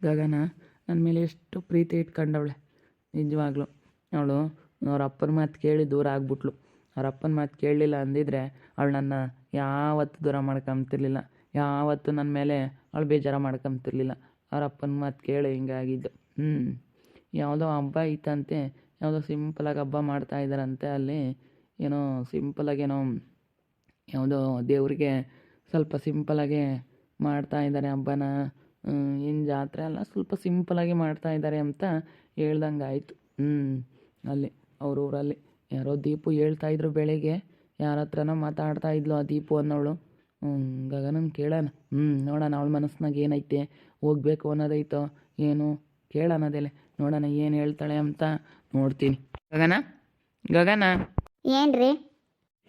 ಗಗನ ನನ್ನ ಮೇಲೆ ಎಷ್ಟು ಪ್ರೀತಿ ಇಟ್ಕೊಂಡವಳೆ. ನಿಜವಾಗ್ಲೂ. ಅವಳು ಅವ್ರ ಅಪ್ಪನ ಮಾತು ಕೇಳಿ ದೂರ ಆಗ್ಬಿಟ್ಲು. ಅವ್ರ ಅಪ್ಪನ ಮಾತು ಕೇಳಲಿಲ್ಲ ಅಂದಿದ್ರೆ ಅವಳು ನನ್ನ ಯಾವತ್ತೂ ದೂರ ಮಾಡ್ಕೊಂತಿರ್ಲಿಲ್ಲ ಯಾವತ್ತೂ ನನ್ನ ಮೇಲೆ ಅವಳು ಬೇಜಾರು ಮಾಡ್ಕೊಂತಿರ್ಲಿಲ್ಲ ಅವ್ರ ಅಪ್ಪನ ಮಾತು ಕೇಳಿ ಹಿಂಗಾಗಿದ್ದು ಹ್ಞೂ ಯಾವುದೋ ಹಬ್ಬ ಇತ್ತಂತೆ ಯಾವುದೋ ಸಿಂಪಲಾಗಿ ಹಬ್ಬ ಮಾಡ್ತಾ ಇದ್ದಾರಂತೆ ಅಲ್ಲಿ. ಏನೋ ಸಿಂಪಲಾಗೇನೋ ಯಾವುದೋ ದೇವ್ರಿಗೆ ಸ್ವಲ್ಪ ಸಿಂಪಲಾಗೆ ಮಾಡ್ತಾ ಇದ್ದಾರೆ ಹಬ್ಬನ. ಏನು ಜಾತ್ರೆ ಅಲ್ಲ ಸ್ವಲ್ಪ ಸಿಂಪಲಾಗಿ ಮಾಡ್ತಾ ಇದ್ದಾರೆ ಅಂತ ಹೇಳ್ದಂಗೆ ಆಯಿತು. ಹ್ಞೂ ಅಲ್ಲಿ ಅವ್ರ ಊರಲ್ಲಿ. ಯಾರೋ ದೀಪು ಹೇಳ್ತಾ ಇದ್ರು ಬೆಳಿಗ್ಗೆ. ಯಾರ ಹತ್ರನೋ ಮಾತಾಡ್ತಾ ಇದ್ಲು ಆ ದೀಪು ಅನ್ನೋಳು. ಹ್ಞೂ ಗಗನನ್ ಕೇಳೋಣ. ಹ್ಞೂ ನೋಡೋಣ ಅವಳ ಮನಸ್ಸಿನಾಗ ಏನೈತೆ ಹೋಗ್ಬೇಕು ಅನ್ನೋದೈತೋ ಏನು ಕೇಳೋಣ ನೋಡೋಣ ಏನು ಹೇಳ್ತಾಳೆ ಅಂತ ನೋಡ್ತೀನಿ. ಗಗನ? ಗಗನ? ಏನ್ರಿ?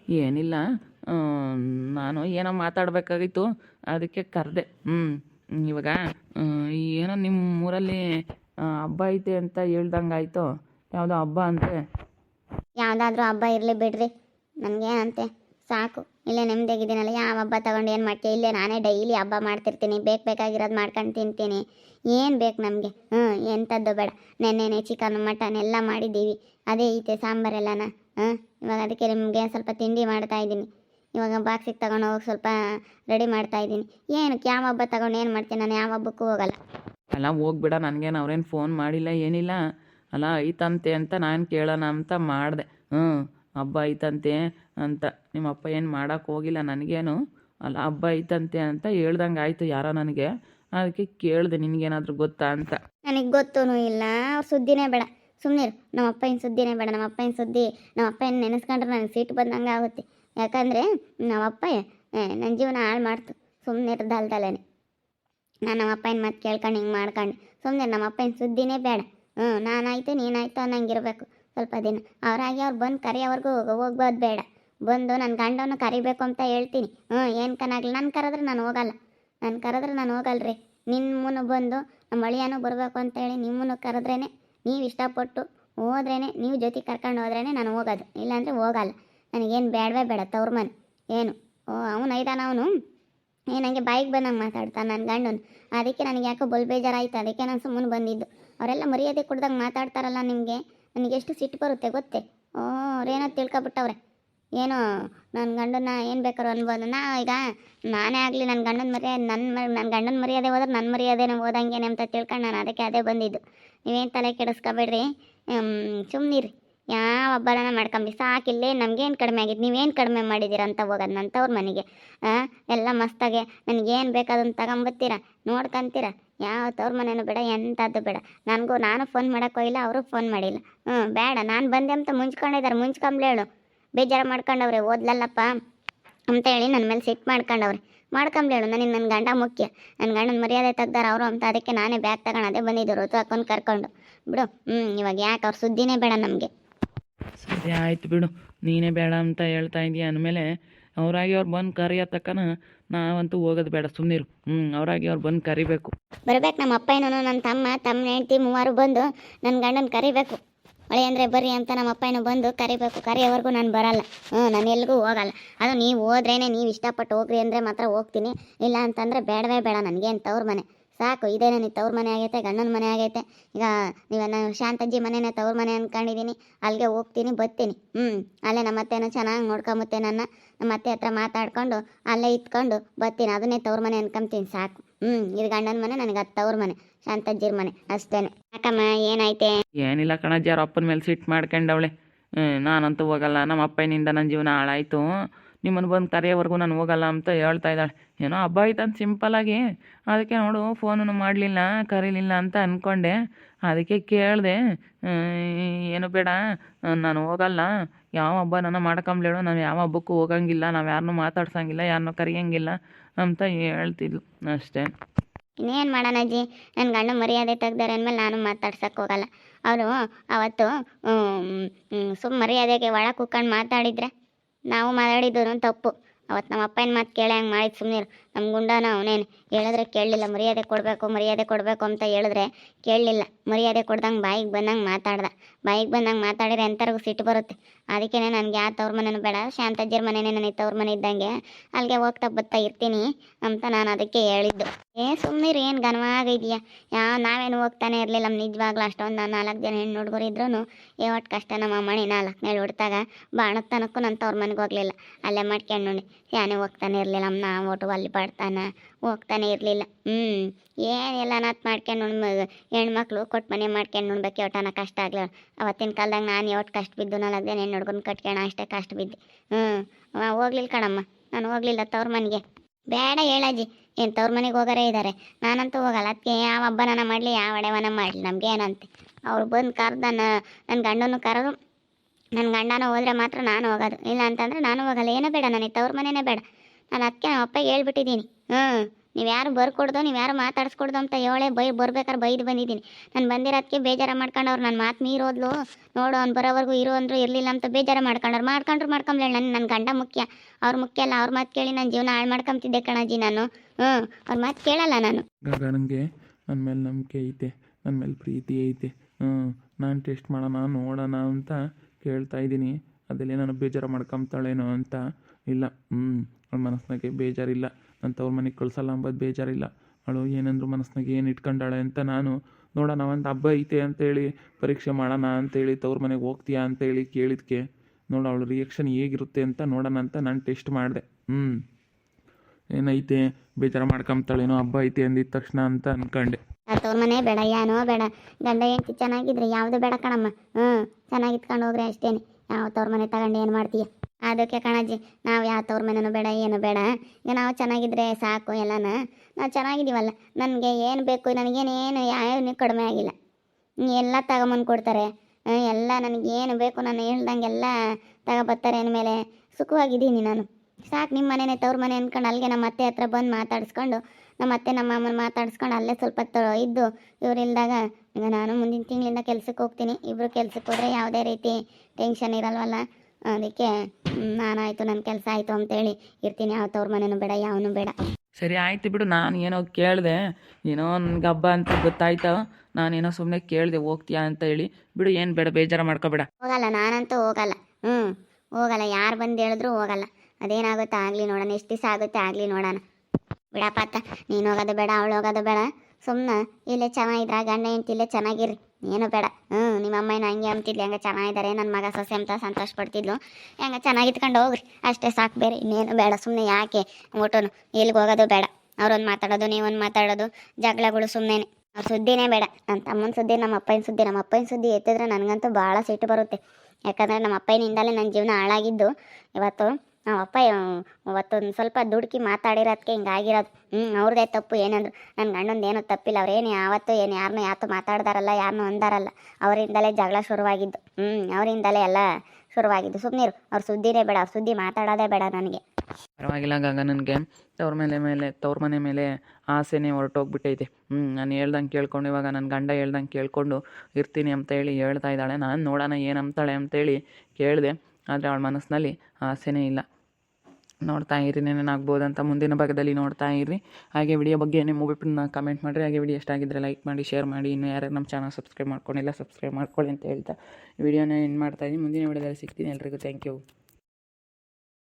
ಏನಿಲ್ಲ. ನಾನು ಏನೋ ಮಾತಾಡಬೇಕಾಗಿತ್ತು ಅದಕ್ಕೆ ಕರೆದೆ. ಹ್ಞೂ ಇವಾಗ ಏನೋ ನಿಮ್ಮ ಊರಲ್ಲಿ ಹಬ್ಬ ಐತೆ ಅಂತ ಹೇಳ್ದಂಗೆ ಆಯಿತು? ಯಾವುದೋ ಹಬ್ಬ ಅಂತೆ ಯಾವುದಾದ್ರೂ ಹಬ್ಬ ಇರಲಿ ಬಿಡ್ರಿ. ನನಗೇನಂತೆ? ಸಾಕು. ಇಲ್ಲೇ ನೆಮ್ಮದಿಯಾಗಿದ್ದೀನಲ್ಲ ಯಾವ ಹಬ್ಬ ತಗೊಂಡು ಏನು ಮಾಡ್ತೀಯ? ಇಲ್ಲೇ ನಾನೇ ಡೈಲಿ ಹಬ್ಬ ಮಾಡ್ತಿರ್ತೀನಿ. ಬೇಕು ಬೇಕಾಗಿರೋದು ಮಾಡ್ಕೊಂಡು ತಿಂತೀನಿ. ಏನು ಬೇಕು ನಮಗೆ? ಹ್ಞೂ, ಎಂಥದ್ದು ಬೇಡ. ನೆನ್ನೆನೆ ಚಿಕನ್, ಮಟನ್ ಎಲ್ಲ ಮಾಡಿದ್ದೀವಿ. ಅದೇ ಐತೆ ಸಾಂಬಾರೆಲ್ಲನ ಹ್ಞೂ, ಇವಾಗ ಅದಕ್ಕೆ ನಿಮಗೆ ಸ್ವಲ್ಪ ತಿಂಡಿ ಮಾಡ್ತಾ ಇದ್ದೀನಿ. ಇವಾಗ ಬಾಕ್ಸಿಗೆ ತಗೊಂಡು ಹೋಗಿ ಸ್ವಲ್ಪ ರೆಡಿ ಮಾಡ್ತಾ ಇದ್ದೀನಿ. ಏನು ಯಾವ ಹಬ್ಬ ತಗೊಂಡು ಏನು ಮಾಡ್ತೀನಿ ನಾನು ಯಾವ ಹಬ್ಬಕ್ಕೂ ಹೋಗಲ್ಲ. ಅಲ್ಲ ಹೋಗ್ಬಿಡ ನನಗೇನು ಅವ್ರೇನು ಫೋನ್ ಮಾಡಿಲ್ಲ ಏನಿಲ್ಲ. ಅಲ್ಲ ಐತಂತೆ ಅಂತ ನಾನು ಕೇಳೋಣ ಅಂತ ಮಾಡಿದೆ. ಹ್ಞೂ ಹಬ್ಬ ಐತಂತೆ ಅಂತ. ನಿಮ್ಮ ಅಪ್ಪ ಏನು ಮಾಡೋಕ್ಕೆ ಹೋಗಿಲ್ಲ ನನಗೇನು. ಅಲ್ಲ ಹಬ್ಬ ಐತಂತೆ ಅಂತ ಹೇಳ್ದಂಗೆ ಆಯಿತು ಯಾರೋ ನನಗೆ. ಅದಕ್ಕೆ ಕೇಳಿದೆ ನಿನಗೇನಾದರೂ ಗೊತ್ತಾ ಅಂತ. ನನಗೆ ಗೊತ್ತೂ ಇಲ್ಲ. ಅವ್ರ ಸುದ್ದಿನೇ ಬೇಡ. ಸುಮ್ಮನೆ ನಮ್ಮ ಏನು ಸುದ್ದಿನೇ ಬೇಡ. ನಮ್ಮ ಏನು ಸುದ್ದಿ ನಮ್ಮ ಏನು ನೆನೆಸ್ಕೊಂಡ್ರೆ ನನಗೆ ಸಿಟ್ಟು ಬಂದಂಗೆ ಆಗುತ್ತೆ. ಯಾಕಂದರೆ ನಮ್ಮಪ್ಪ ನನ್ನ ಜೀವನ ಹಾಳು ಮಾಡ್ತು. ಸುಮ್ಮನೆ ದಲ್ದಲೇನೆ ನಾನು ನಮ್ಮ ಅಪ್ಪನ ಮಾತು ಕೇಳ್ಕೊಂಡು ಹಿಂಗೆ ಮಾಡ್ಕೊಂಡು ಸುಮ್ಮನೆ ನಮ್ಮ ಅಪ್ಪನ ಸುದ್ದಿನೇ ಬೇಡ. ಹ್ಞೂ ನಾನಾಯ್ತು ನೀನಾಯ್ತು ಅನ್ನಂಗಿರಬೇಕು. ಸ್ವಲ್ಪ ದಿನ. ಅವರಾಗಿ ಅವ್ರು ಬಂದು ಕರೆಯೋವರೆಗೂ ಹೋಗ್ಬೋದು ಬೇಡ. ಬಂದು ನನ್ನ ಗಂಡವನ್ನು ಕರಿಬೇಕು ಅಂತ ಹೇಳ್ತೀನಿ. ಹ್ಞೂ ಏನು ಕನಾಗ್ಲಿ, ನಾನು ಕರೆದ್ರೆ ನಾನು ಹೋಗಲ್ಲ. ನಾನು ಕರೆದ್ರೆ ನಾನು ಹೋಗಲ್ರಿ. ನಿಮ್ಮನ್ನು ಬಂದು ನಮ್ಮ ಅಳಿಯನೂ ಬರಬೇಕು ಅಂತೇಳಿ ನಿಮ್ಮನ್ನು ಕರೆದ್ರೇ ನೀವು ಇಷ್ಟಪಟ್ಟು ಹೋದ್ರೇ ನೀವು ಜೊತೆ ಕರ್ಕೊಂಡು ಹೋದ್ರೇ ನಾನು ಹೋಗೋದು. ಇಲ್ಲಾಂದರೆ ಹೋಗಲ್ಲ. ನನಗೇನು ಬೇಡವೇ ಬೇಡ, ತವ್ರ ಮನೆ. ಏನು? ಓ, ಅವನು ಐದಾನ ಅವನು? ಏನಂಗೆ ಬಾಯಿಗೆ ಬಂದಂಗೆ ಮಾತಾಡ್ತಾನೆ ನನ್ನ ಗಂಡನು. ಅದಕ್ಕೆ ನನಗೆ ಯಾಕೋ ಬಲ್ ಬೇಜಾರಾಯ್ತು, ಅದಕ್ಕೆ ನಾನು ಸುಮ್ಮನೆ ಬಂದಿದ್ದು. ಅವರೆಲ್ಲ ಮರ್ಯಾದೆ ಕೊಡ್ದಂಗೆ ಮಾತಾಡ್ತಾರಲ್ಲ ನಿಮಗೆ? ನನಗೆ ಎಷ್ಟು ಸಿಟ್ಟು ಬರುತ್ತೆ ಗೊತ್ತೇ? ಓ, ಅವ್ರೇನೋ ತಿಳ್ಕೊಬಿಟ್ಟವ್ರೆ. ಏನೋ ನನ್ನ ಗಂಡನ ಏನು ಬೇಕಾರು ಅನ್ಬೋದು. ನಾ ಈಗ ನಾನೇ ಆಗಲಿ ನನ್ನ ಗಂಡನ ಮರ್ಯಾದೆ ನನ್ನ ನನ್ನ ಗಂಡನ ಮರ್ಯಾದೆ ಹೋದ್ರೆ ನನ್ನ ಮರ್ಯಾದೆನೇ ಹೋದಂಗೆ ಅಂತ ತಿಳ್ಕೊಂಡು ನಾನು ಅದಕ್ಕೆ ಅದೇ ಬಂದಿದ್ದು. ನೀವೇನು ತಲೆ ಕೆಡಿಸ್ಕೊಬೇಡ್ರಿ? ಸುಮ್ಮನಿರಿ ಯಾವ ಹಬ್ಬನ ಮಾಡ್ಕೊಂಬಿ? ಸಾಕಿಲ್ಲೇ ನಮಗೇನು ಕಡಿಮೆ ಆಗಿದ್ದು ನೀವೇನು ಕಡಿಮೆ ಮಾಡಿದ್ದೀರ ಅಂತ ಹೋಗೋದು ನಂತವ್ರ ಮನೆಗೆ. ಎಲ್ಲ ಮಸ್ತಾಗೆ. ನನಗೇನು ಬೇಕಾದನ್ನು ತಗೊಂಬತ್ತೀರ? ನೋಡ್ಕೊಂತೀರ? ಯಾವ ತವ್ರ ಮನೇನು ಬೇಡ ಎಂಥದ್ದು ಬೇಡ. ನನಗೂ ನಾನು ಫೋನ್ ಹೋಗಿಲ್ಲ, ಅವರು ಫೋನ್ ಮಾಡಿಲ್ಲ. ಹ್ಞೂ ಬೇಡ. ನಾನು ಬಂದೆ ಅಂತ ಮುಂಚ್ಕೊಂಡಿದ್ದಾರೆ ಮುಂಚ್ಕೊಂಬ್ಲೇಳು ಬೇಜಾರು ಮಾಡ್ಕೊಂಡವ್ರೆ, ಓದ್ಲಲ್ಲಪ್ಪ ಅಂತ ಹೇಳಿ ನನ್ನ ಮೇಲೆ ಸಿಟ್ಟು ಮಾಡ್ಕೊಂಡವ್ರೆ. ಮಾಡ್ಕೊಂಬ್ಲೇಳು ನನಗೆ ನನ್ನ ಗಂಡ ಮುಖ್ಯ. ನನ್ನ ಗಂಡನ ಮರ್ಯಾದೆ ತೆಗ್ದಾರ ಅವರು ಅಂತ ಅದಕ್ಕೆ ನಾನೇ ಬ್ಯಾಗ್ ತಗೊಂಡು ಅದೇ ಬಂದಿದ್ರು ಋತು ಹಾಕೊಂಡು ಕರ್ಕೊಂಡು. ಬಿಡು. ಹ್ಞೂ ಇವಾಗ ಯಾಕೆ? ಅವ್ರ ಸುದ್ದಿನೇ ಬೇಡ ನಮಗೆ. ಸರಿ ಆಯ್ತು ಬಿಡು, ನೀನೇ ಬೇಡ ಅಂತ ಹೇಳ್ತಾ ಇದೀಯ ಅಂದಮೇಲೆ ಅವರಾಗಿ ಅವ್ರು ಬಂದು ಕರಿಯೋ ತಕ್ಕನ ನಾವಂತೂ ಹೋಗೋದು ಬೇಡ ಸುಮ್ಮನಿರು ಹ್ಞೂ ಅವರಾಗಿ ಅವ್ರು ಬಂದು ಕರಿಬೇಕು. ಬರಬೇಕು ನಮ್ಮ ಅಪ್ಪ ಏನೋ ನನ್ನ ತಮ್ಮ ತಮ್ಮ ಹೆಂಡತಿ ಮೂವರು ಬಂದು ನನ್ನ ಗಂಡನ ಕರಿಬೇಕು. ಹೊಳೆ ಅಂದರೆ ಬರ್ರಿ ಅಂತ ನಮ್ಮ ಅಪ್ಪ ಏನೋ ಬಂದು ಕರಿಬೇಕು. ಕರೆಯೋವರೆಗೂ ನಾನು ಬರಲ್ಲ. ಹ್ಞೂ ನಾನು ಎಲ್ಲಿಗೂ ಹೋಗಲ್ಲ. ಅದು ನೀವು ಹೋದ್ರೇನೆ ನೀವು ಇಷ್ಟಪಟ್ಟು ಹೋಗ್ರಿ ಅಂದರೆ ಮಾತ್ರ ಹೋಗ್ತೀನಿ. ಇಲ್ಲ ಅಂತಂದರೆ ಬೇಡವೇ ಬೇಡ ನನಗೇನು ತವ್ರ ಮನೆ. ಸಾಕು, ಇದೇ ನನಗೆ ತವ್ರ ಮನೆ ಆಗೈತೆ, ಗಂಡನ ಮನೆ ಆಗೈತೆ. ಈಗ ನೀವು ನಾನು ಶಾಂತಜ್ಜಿ ಮನೆನೇ ತವ್ರ ಮನೆ ಅನ್ಕೊಂಡಿದ್ದೀನಿ ಅಲ್ಲಿಗೆ ಹೋಗ್ತೀನಿ ಬರ್ತೀನಿ ಹ್ಞೂ ಅಲ್ಲೇ ನಮ್ಮ ಅತ್ತೆನ ಚೆನ್ನಾಗಿ ನೋಡ್ಕೊಂಬತ್ತೆ ನನ್ನ. ನಮ್ಮ ಅತ್ತೆ ಹತ್ರ ಮಾತಾಡ್ಕೊಂಡು ಅಲ್ಲೇ ಇತ್ಕೊಂಡು ಬರ್ತೀನಿ ಅದನ್ನೇ ತವ್ರ ಮನೆ ಅನ್ಕೊಂತೀನಿ, ಸಾಕು. ಹ್ಞೂ ಇದು ಗಂಡನ ಮನೆ, ನನಗೆ ಅದು ತವ್ರ ಮನೆ, ಶಾಂತಜ್ಜಿರ ಮನೆ, ಅಷ್ಟೇನೆ. ಯಾಕಮ್ಮ ಏನಾಯ್ತೆ? ಏನಿಲ್ಲ ಕಣಜ್ಜಿ, ಅವ್ರ ಅಪ್ಪನ ಮೇಲೆ ಸಿಟ್ಟು ಮಾಡ್ಕೊಂಡವಳೆ. ನಾನಂತೂ ಹೋಗಲ್ಲ, ನಮ್ಮ ಅಪ್ಪನಿಂದ ನನ್ನ ಜೀವನ ಹಾಳಾಯಿತು. ನಿಮ್ಮನ್ನು ಬಂದು ಕರೆಯೋವರೆಗೂ ನಾನು ಹೋಗಲ್ಲ ಅಂತ ಹೇಳ್ತಾ ಇದ್ದಾಳೆ. ಏನೋ ಹಬ್ಬ ಆಯ್ತಂತ ಸಿಂಪಲ್ಲಾಗಿ ಅದಕ್ಕೆ ನೋಡು ಫೋನನ್ನು ಮಾಡಲಿಲ್ಲ, ಕರೀಲಿಲ್ಲ ಅಂತ ಅಂದ್ಕೊಂಡೆ ಅದಕ್ಕೆ ಕೇಳಿದೆ ಏನು ಬೇಡ, ನಾನು ಹೋಗಲ್ಲ. ಯಾವ ಹಬ್ಬ ನಾನು ಮಾಡ್ಕೊಂಬ್ಲೇಳು ನಾವು ಯಾವ ಹಬ್ಬಕ್ಕೂ ಹೋಗಂಗಿಲ್ಲ, ನಾವು ಯಾರನ್ನೂ ಮಾತಾಡ್ಸಂಗಿಲ್ಲ ಯಾರನ್ನೂ ಕರೆಯಂಗಿಲ್ಲ ಅಂತ ಹೇಳ್ತಿದ್ಲು. ಅಷ್ಟೇ. ಇನ್ನೇನು ಮಾಡೋಣ ಅಜ್ಜಿ? ನನ್ನ ಗಂಡ ಮರ್ಯಾದೆ ತೆಗ್ದಾರೆ ಅಂದಮೇಲೆ ನಾನು ಮಾತಾಡ್ಸಕ್ಕೆ ಹೋಗಲ್ಲ. ಅವರು ಅವತ್ತು ಸುಮ್ಮ ಮರ್ಯಾದೆಗೆ ಒಳಗೆ ಕುತ್ಕೊಂಡು ಮಾತಾಡಿದ್ರೆ ನಾವು ಮಾತಾಡಿದ್ದು ತಪ್ಪು. ಅವತ್ತು ನಮ್ಮ ಅಪ್ಪನ ಮಾತು ಕೇಳಿ ಹಂಗೆ ಮಾಡಿದ್ದು ಸುಮ್ಮನೆ ನಮ್ಮ ಗುಂಡನ ಅವನೇನು ಹೇಳಿದ್ರೆ ಕೇಳಲಿಲ್ಲ, ಮರ್ಯಾದೆ ಕೊಡಬೇಕು ಮರ್ಯಾದೆ ಕೊಡಬೇಕು ಅಂತ ಹೇಳಿದ್ರೆ ಕೇಳಲಿಲ್ಲ. ಮರ್ಯಾದೆ ಕೊಡ್ದಂಗೆ ಬಾಯಿಗೆ ಬಂದಂಗೆ ಮಾತಾಡ್ದ. ಬಾಯಿಗೆ ಬಂದಂಗೆ ಮಾತಾಡಿದ್ರೆ ಎಂಥರಿಗೂ ಸಿಟ್ಟು ಬರುತ್ತೆ. ಅದಕ್ಕೆ ನನಗೆ ಯಾವ ತವ್ರ ಮನೆನೂ ಬೇಡ ಶಾಂತಜ್ಜರ ಮನೆನೇ ನನಗೆ ತವ್ರ ಮನೆ ಇದ್ದಂಗೆ ಅಲ್ಲಿಗೆ ಹೋಗ್ತಾ ಬರ್ತಾ ಇರ್ತೀನಿ ಅಂತ ನಾನು ಅದಕ್ಕೆ ಹೇಳಿದ್ದು. ಏ ಸುಮ್ಮನೆ ಏನು ಘನವಾಗಿದೆಯಾ? ಯಾವ ನಾವೇನು ಹೋಗ್ತಾನೆ ಇರಲಿಲ್ಲ ನಮ್ಮ ನಿಜವಾಗ್ಲೂ ಅಷ್ಟೊಂದು ನಾಲ್ಕು ಜನ ಹೆಣ್ಣು ಹುಡುಗರು ಇದ್ರೂ ಏ ಒಟ್ಟು ಕಷ್ಟ ನಮ್ಮ ಅಮ್ಮಣಿ ನಾಲ್ಕನೇಳು ಹುಡ್ತಾಗ ಬಾಣದ ತನಕ್ಕೂ ನನ್ನ ತವ್ರ ಮನೆಗೆ ಹೋಗಲಿಲ್ಲ. ಅಲ್ಲೇ ಮಾಡ್ಕೊಂಡು ನೋಡಿ ಯಾನೇ ಹೋಗ್ತಾನೆ ಇರಲಿಲ್ಲ ನಮ್ಮ ನಾವು ಒಟ್ಟು ಅಲ್ಲಿ ಪಾಡ್ತಾನ ಹೋಗ್ತಾನೆ ಇರಲಿಲ್ಲ. ಹ್ಞೂ ಏನೆಲ್ಲ ಅನಾಥ ಮಾಡ್ಕೊಂಡು ನೋಡಿ ಹೆಣ್ಮಕ್ಳು ಕೊಟ್ಟು ಮನೆ ಮಾಡ್ಕೊಂಡು ನೋಡ್ಬೇಕು ಒಟ್ಟನ ಕಷ್ಟ ಆಗ್ಲಿಲ್ಲ ಅವತ್ತಿನ ಕಾಲ್ದಾಗ ನಾನು ಯಾವತ್ತು ಕಷ್ಟ ಬಿದ್ದು ನಾಲ್ಕು ಹೆಣ್ಣು ಹುಡ್ಗನ ಕಟ್ಕೋಣ ಅಷ್ಟೇ ಕಷ್ಟ ಬಿದ್ದೆ. ಹ್ಞೂ ಹೋಗ್ಲಿಲ್ಲ ಕಣಮ್ಮ. ನಾನು ಹೋಗ್ಲಿಲ್ಲ ತವ್ರ ಮನೆಗೆ. ಬೇಡ ಹೇಳಜ್ಜಿ ಏನು ತವ್ರ ಮನೆಗೆ ಹೋಗೋರೇ ಇದ್ದಾರೆ ನಾನಂತೂ ಹೋಗಲ್ಲ. ಅದಕ್ಕೆ ಯಾವ ಹಬ್ಬನ ಮಾಡಲಿ, ಯಾವ ಅಡೆವನ ಮಾಡಲಿ, ನಮ್ಗೆ ಏನಂತೆ. ಅವ್ರು ಬಂದು ಕರೆದ ನನ್ನ ಗಂಡನು ಕರೆದು ನನ್ನ ಗಂಡನ ಹೋದ್ರೆ ಮಾತ್ರ ನಾನು ಹೋಗೋದು. ಇಲ್ಲ ಅಂತಂದರೆ ನಾನು ಹೋಗಲ್ಲ. ಏನೂ ಬೇಡ ನನಗೆ. ತವ್ರ ಮನೆನೇ ಬೇಡ. ನಾನು ಅದಕ್ಕೆ ನಮ್ಮ ಅಪ್ಪಗೆ ಹೇಳ್ಬಿಟ್ಟಿದ್ದೀನಿ. ಹ್ಞೂ ನೀವು ಯಾರು ಬರ್ಕೊಡ್ದು, ನೀವು ಯಾರು ಮಾತಾಡಿಸ್ಕೊಡ್ದು ಅಂತ ಹೇಳೇ ಬೈ ಬರ್ಬೇಕಾದ್ರೆ ಬೈದು ಬಂದಿದ್ದೀನಿ. ನಾನು ಬಂದಿರೋದಕ್ಕೆ ಬೇಜಾರ ಮಾಡ್ಕೊಂಡವ್ರು ನನ್ನ ಮಾತು ಮೀರೋದ್ಲು. ನೋಡು, ಅವ್ನು ಬರೋವರೆಗೂ ಇರೋ ಅಂದ್ರು ಇರಲಿಲ್ಲ ಅಂತ ಬೇಜಾರ ಮಾಡ್ಕೊಂಡವ್ರು. ಮಾಡ್ಕೊಂಡ್ರು ಮಾಡ್ಕೊಂಬ್ಲೇ ನನ್ನ ನನ್ನ ಗಂಡ ಮುಖ್ಯ. ಅವ್ರ ಮುಖ್ಯ ಅಲ್ಲ, ಅವ್ರ ಮಾತು ಕೇಳಿ ನನ್ನ ಜೀವನ ಹಾಳು ಮಾಡ್ಕೊಂತಿದ್ದೆ ಕಣಜ್ಜಿ ನಾನು. ಹ್ಞೂ ಅವ್ರ ಮಾತು ಕೇಳಲ್ಲ ನಾನು. ನನಗೆ ನನ್ನ ಮೇಲೆ ನಂಬಿಕೆ ಐತೆ ನನ್ನ ಮೇಲೆ ಪ್ರೀತಿ ಐತೆ. ಹ್ಞೂ ನಾನು ಟೆಸ್ಟ್ ಮಾಡೋಣ, ನೋಡೋಣ ಅಂತ ಕೇಳ್ತಾ ಇದ್ದೀನಿ. ಅದರಲ್ಲಿ ನಾನು ಬೇಜಾರು ಮಾಡ್ಕೊಂತಾಳೇನೋ ಅಂತ ಇಲ್ಲ. ಹ್ಞೂ ಅವ್ರ ಮನಸ್ಸಿನಾಗೆ ಬೇಜಾರಿಲ್ಲ. ನನ್ನ ತವ್ರ ಮನೆಗೆ ಕಳ್ಸಲ್ಲ ಅಂಬೋದು ಬೇಜಾರಿಲ್ಲ. ಅವಳು ಏನಂದ್ರು ಮನಸ್ಸಿನಾಗ ಏನು ಇಟ್ಕೊಂಡಾಳೆ ಅಂತ ನಾನು ನೋಡೋಣ, ಒಂದು ಹಬ್ಬ ಐತೆ ಅಂತೇಳಿ ಪರೀಕ್ಷೆ ಮಾಡೋಣ ಅಂತೇಳಿ ತವ್ರ ಮನೆಗೆ ಹೋಗ್ತೀಯಾ ಅಂತೇಳಿ ಕೇಳಿದ್ಕೆ, ನೋಡು ಅವಳು ರಿಯಾಕ್ಷನ್ ಹೇಗಿರುತ್ತೆ ಅಂತ ನೋಡೋಣ ಅಂತ ನಾನು ಟೆಸ್ಟ್ ಮಾಡಿದೆ. ಹ್ಞೂ ಏನೈತೆ? ಬೇಜಾರು ಮಾಡ್ಕೊಂತಾಳೇನೋ ಹಬ್ಬ ಐತೆ ಅಂದಿದ ತಕ್ಷಣ ಅಂತ ಅನ್ಕೊಂಡೆ. ತವ್ರ ಮನೆ ಬೇಡ ಏನೋ ಬೇಡ. ಗಂಡ, ಹೆಂಡತಿ ಚೆನ್ನಾಗಿದ್ರೆ ಯಾವುದು ಬೇಡ ಕಣಮ್ಮ. ಹ್ಞೂ ಚೆನ್ನಾಗಿ ಇಟ್ಕೊಂಡು ಹೋಗ್ರೆ ಅಷ್ಟೇನೆ. ಯಾವ ತವ್ರ ಮನೆ ತಗೊಂಡು ಏನು ಮಾಡ್ತೀಯ? ಅದಕ್ಕೆ ಕಣಜ್ಜಿ. ನಾವು ಯಾವ ತವ್ರ ಮನೆನೂ ಬೇಡ, ಏನು ಬೇಡ. ಈಗ ನಾವು ಚೆನ್ನಾಗಿದ್ರೆ ಸಾಕು ಎಲ್ಲನ. ನಾವು ಚೆನ್ನಾಗಿದ್ದೀವಲ್ಲ ನನಗೆ ಏನು ಬೇಕು, ನನಗೇನೇನು ಯಾವ ಕಡಿಮೆ ಆಗಿಲ್ಲ. ಎಲ್ಲ ತಗೊಂಬಂದು ಕೊಡ್ತಾರೆ. ಎಲ್ಲ ನನಗೇನು ಬೇಕು ನಾನು ಹೇಳ್ದಂಗೆಲ್ಲ ತಗೊಬರ್ತಾರೆ ಅಂದಮೇಲೆ ಸುಖವಾಗಿದ್ದೀನಿ ನಾನು. ಸಾಕು ನಿಮ್ಮ ಮನೆನೇ, ತವ್ರ ಮನೆ ಅಂದ್ಕೊಂಡು ಅಲ್ಲಿಗೆ ನಮ್ಮ ಅತ್ತೆ ಹತ್ರ ಬಂದು ಮಾತಾಡಿಸ್ಕೊಂಡು ನಮ್ಮ ಅತ್ತೆ ನಮ್ಮ ಅಮ್ಮನ ಮಾತಾಡಿಸ್ಕೊಂಡು ಅಲ್ಲೇ ಸ್ವಲ್ಪ ಇದ್ದು ಇವರಿಲ್ದಾಗ ಈಗ ನಾನು ಮುಂದಿನ ತಿಂಗಳಿಂದ ಕೆಲಸಕ್ಕೆ ಹೋಗ್ತೀನಿ. ಇಬ್ಬರು ಕೆಲಸಕ್ಕೆ ಹೋದರೆ ಯಾವುದೇ ರೀತಿ ಟೆನ್ಷನ್ ಇರಲ್ವಲ್ಲ. ಅದಕ್ಕೆ ನಾನಾಯ್ತು ನನ್ನ ಕೆಲಸ ಆಯಿತು ಅಂತೇಳಿ ಇರ್ತೀನಿ. ಯಾವ ತವ್ರ ಮನೇನು ಬೇಡ ಯಾವನು ಬೇಡ. ಸರಿ ಆಯ್ತು ಬಿಡು. ನಾನು ಏನೋ ಕೇಳಿದೆ. ಏನೋ ನನಗೆ ಹಬ್ಬ ಅಂತ ಗೊತ್ತಾಯ್ತು. ನಾನೇನೋ ಸುಮ್ಮನೆ ಕೇಳಿದೆ ಹೋಗ್ತೀಯಾ ಅಂತ ಹೇಳಿ. ಬಿಡು ಏನು ಬೇಡ ಬೇಜಾರು ಮಾಡ್ಕೋಬೇಡ. ಹೋಗಲ್ಲ ನಾನಂತೂ ಹೋಗಲ್ಲ. ಹ್ಞೂ ಹೋಗಲ್ಲ. ಯಾರು ಬಂದು ಹೇಳಿದ್ರು ಹೋಗಲ್ಲ. ಅದೇನಾಗುತ್ತೆ? ಆಗಲಿ ನೋಡೋಣ. ಎಷ್ಟು ದಿವಸ ಆಗುತ್ತೆ? ಆಗಲಿ ನೋಡೋಣ. ಬಿಡಪ್ಪ ಅತ್ತ. ನೀನು ಹೋಗೋದು ಬೇಡ ಅವಳು ಹೋಗೋದು ಬೇಡ. ಸುಮ್ಮನೆ ಇಲ್ಲೇ ಚೆನ್ನಾಗಿದ್ರ ಗಂಡ ಹೆಂಡ್ತಿ ಇಲ್ಲೇ ಚೆನ್ನಾಗಿರ್ರಿ ಏನು ಬೇಡ. ಹ್ಞೂ ನಿಮ್ಮ ಅಮ್ಮ ಏನು ಹಂಗೆ ಅಂತಿದ್ಲು ಹೆಂಗೆ ಚೆನ್ನಾಗಿದ್ದಾರೆ. ನನ್ನ ಮಗ ಸೊಸೆ ಅಂತ ಸಂತೋಷ ಪಡ್ತಿದ್ಲು ಹೆಂಗೆ ಚೆನ್ನಾಗಿತ್ಕೊಂಡು ಹೋಗ್ರಿ. ಅಷ್ಟೇ ಸಾಕು ಬೇರೆ. ಇನ್ನೇನು ಬೇಡ. ಸುಮ್ಮನೆ ಯಾಕೆ? ಒಟ್ಟುನು ಎಲ್ಲಿಗೆ ಹೋಗೋದು ಬೇಡ. ಅವ್ರೊಂದು ಮಾತಾಡೋದು, ನೀವೊಂದು ಮಾತಾಡೋದು. ಜಗಳಗಳು ಸುಮ್ಮನೆ ಅವ್ರ ಸುದ್ದಿನೇ ಬೇಡ. ನನ್ನ ತಮ್ಮನ ಸುದ್ದಿ, ನಮ್ಮ ಅಪ್ಪನ ಸುದ್ದಿ. ನಮ್ಮ ಅಪ್ಪನ ಸುದ್ದಿ ಎತ್ತಿದ್ರೆ ನನಗಂತೂ ಭಾಳ ಸಿಟ್ಟು ಬರುತ್ತೆ. ಯಾಕಂದರೆ ನಮ್ಮ ಅಪ್ಪನಿಂದಲೇ ನನ್ನ ಜೀವನ ಹಾಳಾಗಿದ್ದು. ಇವತ್ತು ನಮ್ಮ ಅಪ್ಪ ಅವತ್ತೊಂದು ಸ್ವಲ್ಪ ದುಡುಕಿ ಮಾತಾಡಿರೋದಕ್ಕೆ ಹಿಂಗಾಗಿರೋದು ಹ್ಞೂ ಅವ್ರದ್ದೇ ತಪ್ಪು, ಏನಂದ್ರು. ನನ್ನ ಗಂಡಂದು ಏನೂ ತಪ್ಪಿಲ್ಲ. ಅವ್ರೇನು ಯಾವತ್ತೂ ಏನು ಯಾರನ್ನೂ ಯಾತು ಮಾತಾಡ್ದಾರಲ್ಲ ಯಾರನ್ನೂ ಅಂದಾರಲ್ಲ. ಅವರಿಂದಲೇ ಜಗಳ ಶುರುವಾಗಿದ್ದು. ಹ್ಞೂ ಅವರಿಂದಲೇ ಎಲ್ಲ ಶುರುವಾಗಿದ್ದು. ಸುಮ್ಮನಿರು ಅವ್ರ ಸುದ್ದಿನೇ ಬೇಡ, ಅವ್ರ ಸುದ್ದಿ ಮಾತಾಡೋದೇ ಬೇಡ ನನಗೆ. ಪರವಾಗಿಲ್ಲ ಗಂಗ ನನಗೆ. ತವ್ರ ಮೇಲೆ ಮೇಲೆ, ತವ್ರ ಮನೆ ಮೇಲೆ ಆಸೆನೇ ಹೊರಟೋಗ್ಬಿಟ್ಟೈತೆ. ಹ್ಞೂ ನಾನು ಹೇಳ್ದಂಗೆ ಕೇಳ್ಕೊಂಡು, ಇವಾಗ ನನ್ನ ಗಂಡ ಹೇಳ್ದಂಗೆ ಕೇಳ್ಕೊಂಡು ಇರ್ತೀನಿ ಅಂತ ಹೇಳಿ ಹೇಳ್ತಾ ಇದ್ದಾಳೆ. ನಾನು ನೋಡೋಣ ಏನು ಅಂತಾಳೆ ಅಂತೇಳಿ ಕೇಳಿದೆ. ಆದರೆ ಅವಳ ಮನಸ್ಸಿನಲ್ಲಿ ಆಸೆನೇ ಇಲ್ಲ. ನೋಡ್ತಾ ಇರಿ ಏನೇನಾಗ್ಬೋದು ಅಂತ ಮುಂದಿನ ಭಾಗದಲ್ಲಿ ನೋಡ್ತಾ ಇರಿ. ಹಾಗೆ ವಿಡಿಯೋ ಬಗ್ಗೆ ನಿಮ್ಮ ಮೂವಿನ ಕಮೆಂಟ್ ಮಾಡಿರಿ. ಹಾಗೆ ವಿಡಿಯೋ ಇಷ್ಟ ಆಗಿದ್ದರೆ ಲೈಕ್ ಮಾಡಿ ಶೇರ್ ಮಾಡಿ. ಇನ್ನು ಯಾರ್ಯಾರು ನಮ್ಮ ಚಾನಲ್ ಸಬ್ಸ್ಕ್ರೈಬ್ ಮಾಡ್ಕೊಂಡಿಲ್ಲ ಸಬ್ಸ್ಕ್ರೈಬ್ ಮಾಡ್ಕೊಳ್ಳಿ ಅಂತ ಹೇಳ್ತಾ ವಿಡಿಯೋನ ಏನು ಮಾಡ್ತಾ ಇದ್ದೀನಿ. ಮುಂದಿನ ವಿಡಿಯೋದಲ್ಲಿ ಸಿಗ್ತೀನಿ. ಎಲ್ರಿಗೂ ಥ್ಯಾಂಕ್ ಯು